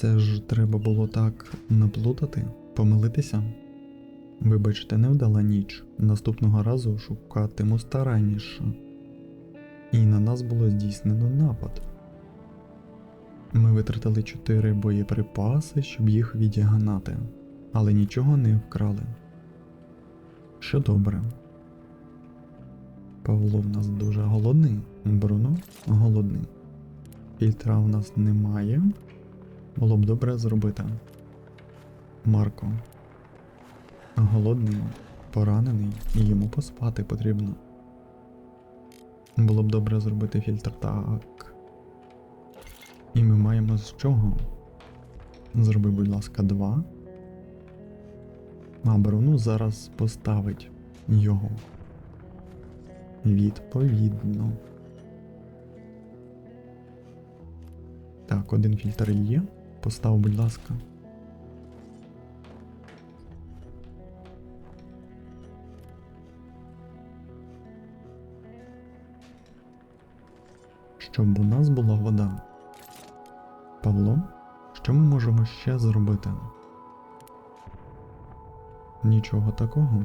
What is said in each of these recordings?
Це ж треба було так наплутати, помилитися. Вибачте, невдала ніч. Наступного разу шукатиму старанніше. І на нас було здійснено напад. Ми витратили чотири боєприпаси, щоб їх відігнати, але нічого не вкрали. Що добре. Павло в нас дуже голодний, Бруно голодний. Фільтра в нас немає. Було б добре зробити. Марко. Голодний, поранений, і йому поспати потрібно. Було б добре зробити фільтр так. І ми маємо з чого? Зроби, будь ласка, два. А Бруно зараз поставить його. Відповідно. Так, один фільтр є. Постав, будь ласка. Щоб у нас була вода. Павло, що ми можемо ще зробити? Нічого такого.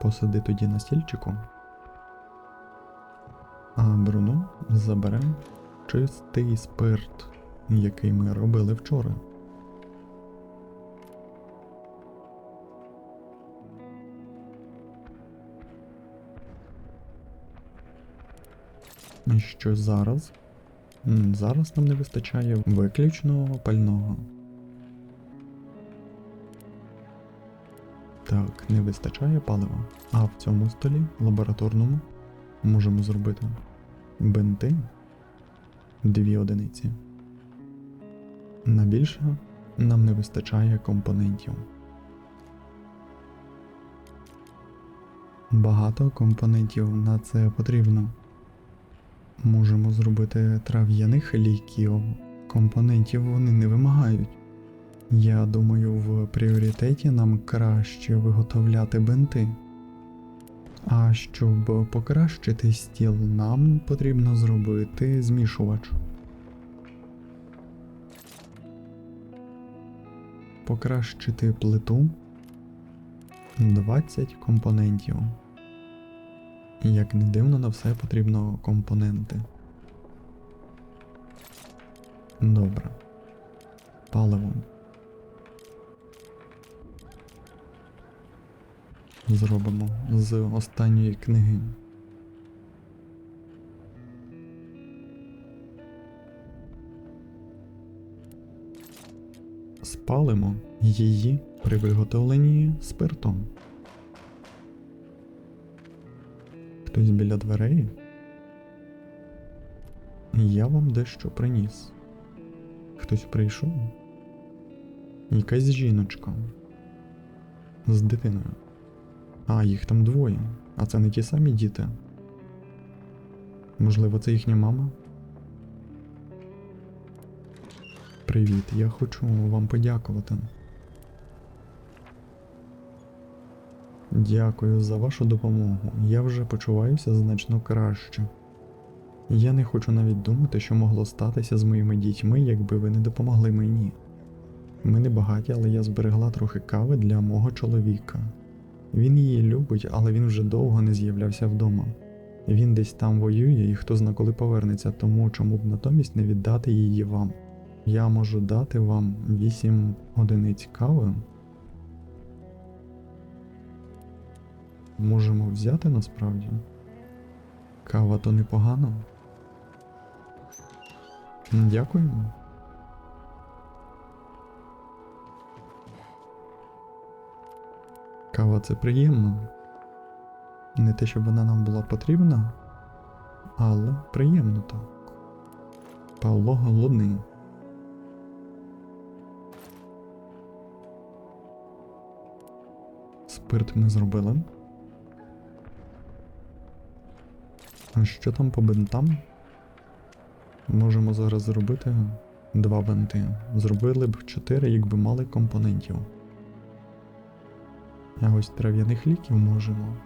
Посиди тоді на стільчику. А Бруно забере чистий спирт, який ми робили вчора. І Що зараз? Зараз нам не вистачає виключно пального. Так, не вистачає палива. А в цьому столі, лабораторному, можемо зробити бенти. Дві одиниці. На більше нам не вистачає компонентів. Багато компонентів на це потрібно. Можемо зробити трав'яних ліків. Компонентів вони не вимагають. Я думаю, в пріоритеті нам краще виготовляти бенти. А щоб покращити стіл, нам потрібно зробити змішувач. Покращити плиту 20 компонентів. Як не дивно, на все потрібно компоненти. Добре. Паливо. Зробимо з останньої книги. Спалимо її при виготовленні спиртом. Хтось біля дверей. Я вам дещо приніс. Хтось прийшов. Якась жіночка. З дитиною. А, їх там двоє. А це не ті самі діти. Можливо, це їхня мама? Привіт, я хочу вам подякувати. Дякую за вашу допомогу. Я вже почуваюся значно краще. Я не хочу навіть думати, що могло статися з моїми дітьми, якби ви не допомогли мені. Ми не багаті, але я зберегла трохи кави для мого чоловіка. Він її любить, але він вже довго не з'являвся вдома. Він десь там воює і хто зна коли повернеться, тому чому б натомість не віддати її вам. Я можу дати вам 8 одиниць кави. Можемо взяти насправді. Кава то непогано. Дякуємо. Кава це приємно. Не те, щоб вона нам була потрібна, але приємно так. Павло голодний. Спирт ми зробили. А що там по бинтам? Можемо зараз зробити два бинти. Зробили б чотири, якби мали компонентів. А ось трав'яних ліків можемо.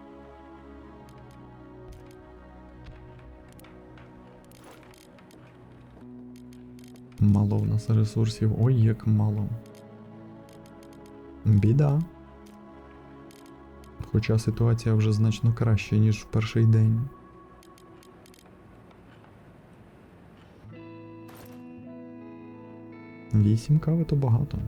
Мало в нас ресурсів, ой, як мало. Біда. Хоча ситуація вже значно краща, ніж в перший день. Вісім кави то багато.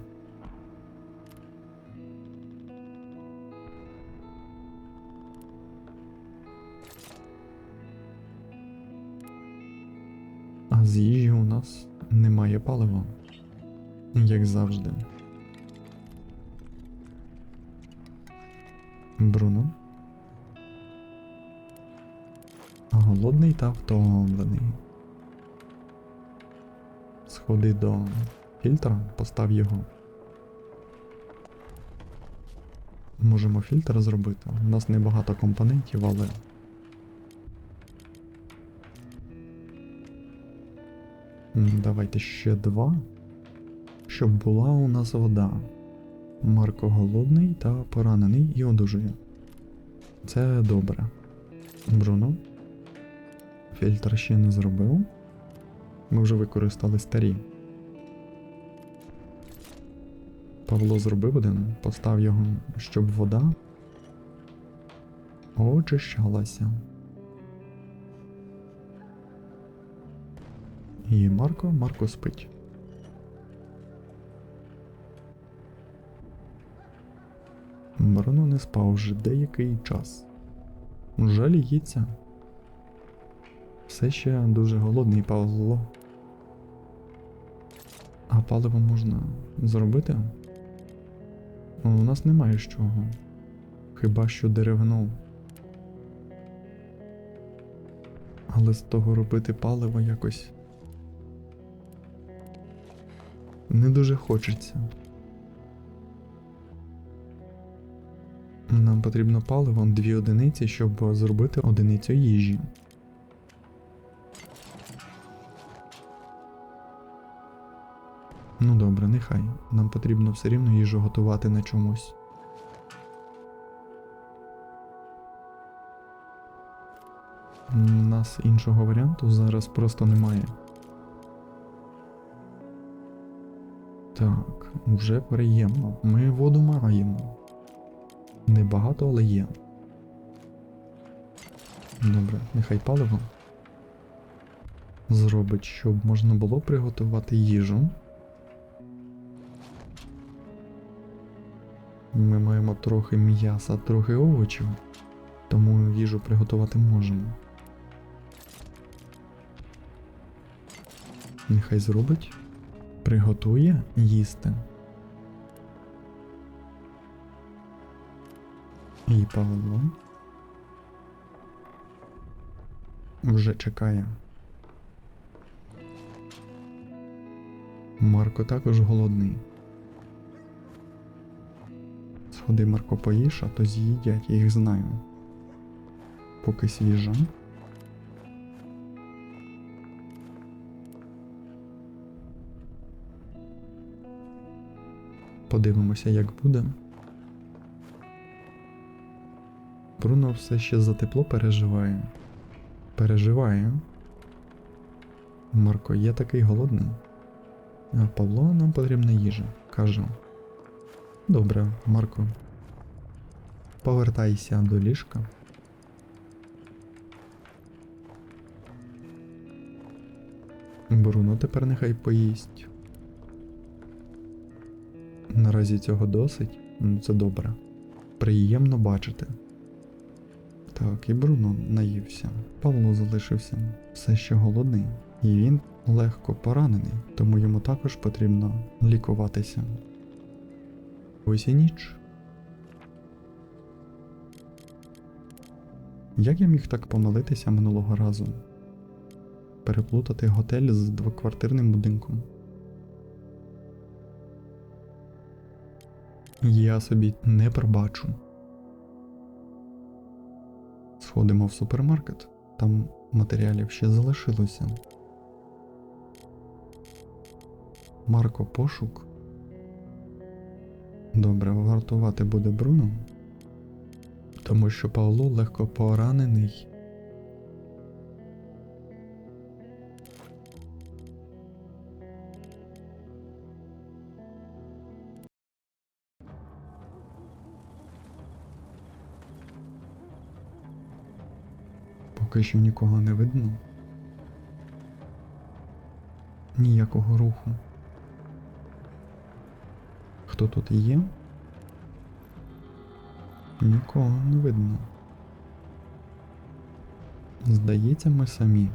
А з їжі у нас немає палива. Як завжди. Бруно. Голодний та втомлений. Сходи до фільтра, постав його. Можемо фільтр зробити. У нас небагато компонентів, але. Давайте ще два. Щоб була у нас вода. Марко голодний та поранений і одужує. Це добре. Бруно. Фільтр ще не зробив. Ми вже використали старі. Павло зробив один, постав його, щоб вода очищалася. І Марко, Марко спить. Бруно не спав вже деякий час. Жаліється. Все ще дуже голодний Павло. А паливо можна зробити? У нас немає з чого. Хіба що деревно. Але з того робити паливо якось не дуже хочеться. Нам потрібно паливо дві одиниці, щоб зробити одиницю їжі. Ну добре, нехай. Нам потрібно все рівно їжу готувати на чомусь. У нас іншого варіанту зараз просто немає. Так, вже приємно. Ми воду маємо. Небагато, але є. Добре, нехай паливо зробить, щоб можна було приготувати їжу. Ми маємо трохи м'яса, трохи овочів, тому їжу приготувати можемо. Нехай зробить, приготує їсти. І Павло вже чекає. Марко також голодний. Сходи Марко поїж, а то з'їдять, я їх знаю. Поки свіжа. Подивимося, як буде. Бруно все ще за тепло переживає. Переживає. Марко є такий голодний. А Павло нам потрібна їжа, каже. Добре, Марко. Повертайся до ліжка. Бруно тепер нехай поїсть. Наразі цього досить, це добре. Приємно бачити. Так, і Бруно наївся. Павло залишився все ще голодний, і він легко поранений, тому йому також потрібно лікуватися. Ось і ніч. Як я міг так помилитися минулого разу? Переплутати готель з двоквартирним будинком. Я собі не пробачу. Сходимо в супермаркет, там матеріалів ще залишилося. Марко пошук. Добре, вартувати буде Бруно, тому що Павло легко поранений. Поки що нікого не видно. Ніякого руху. Хто тут є? Нікого не видно. Здається, ми самі.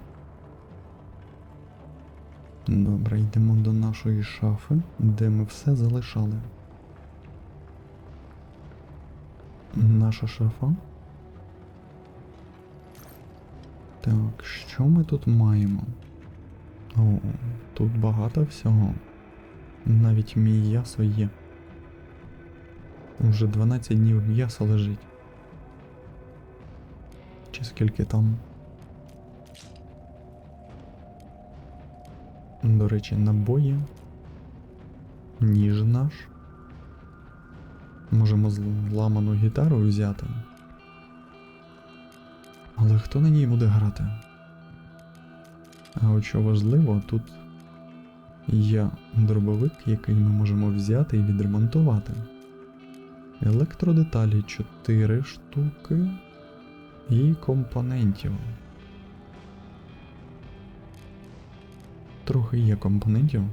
Добре, йдемо до нашої шафи, де ми все залишали. Наша шафа. Так, що ми тут маємо? О, тут багато всього. Навіть м'ясо є. Уже 12 днів м'ясо лежить. Чи скільки там? До речі, набої. Ніж наш. Можемо зламану гітару взяти. Але хто на ній буде грати? А от що важливо, тут є дробовик, який ми можемо взяти і відремонтувати. Електродеталі 4 штуки і компонентів. Трохи є компонентів.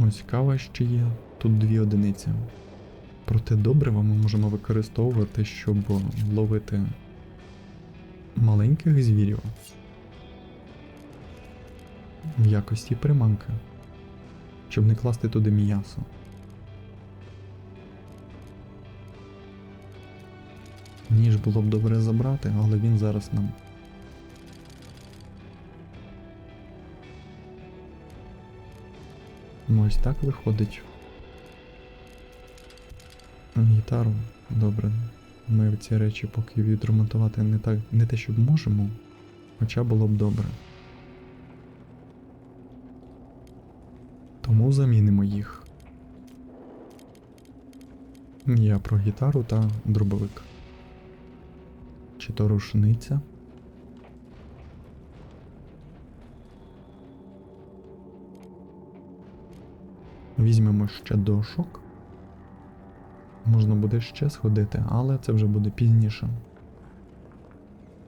Ось кава ще є, тут дві одиниці. Проте добрива ми можемо використовувати, щоб ловити маленьких звірів в якості приманки, щоб не класти туди м'ясо. Ніж було б добре забрати, але він зараз нам. Ось так виходить. Гітару, добре. Ми ці речі поки відремонтувати не так, не те, щоб можемо, хоча було б добре. Тому замінимо їх. Я про гітару та дробовик. Чи то рушниця? Візьмемо ще дошок. Можна буде ще сходити, але це вже буде пізніше.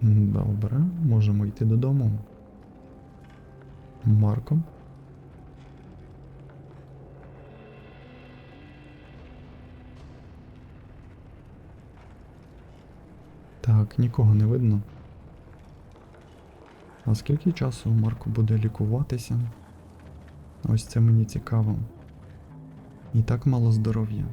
Добре, можемо йти додому. Марко. Так, нікого не видно. А скільки часу Марко буде лікуватися? Ось це мені цікаво. І так мало здоров'я.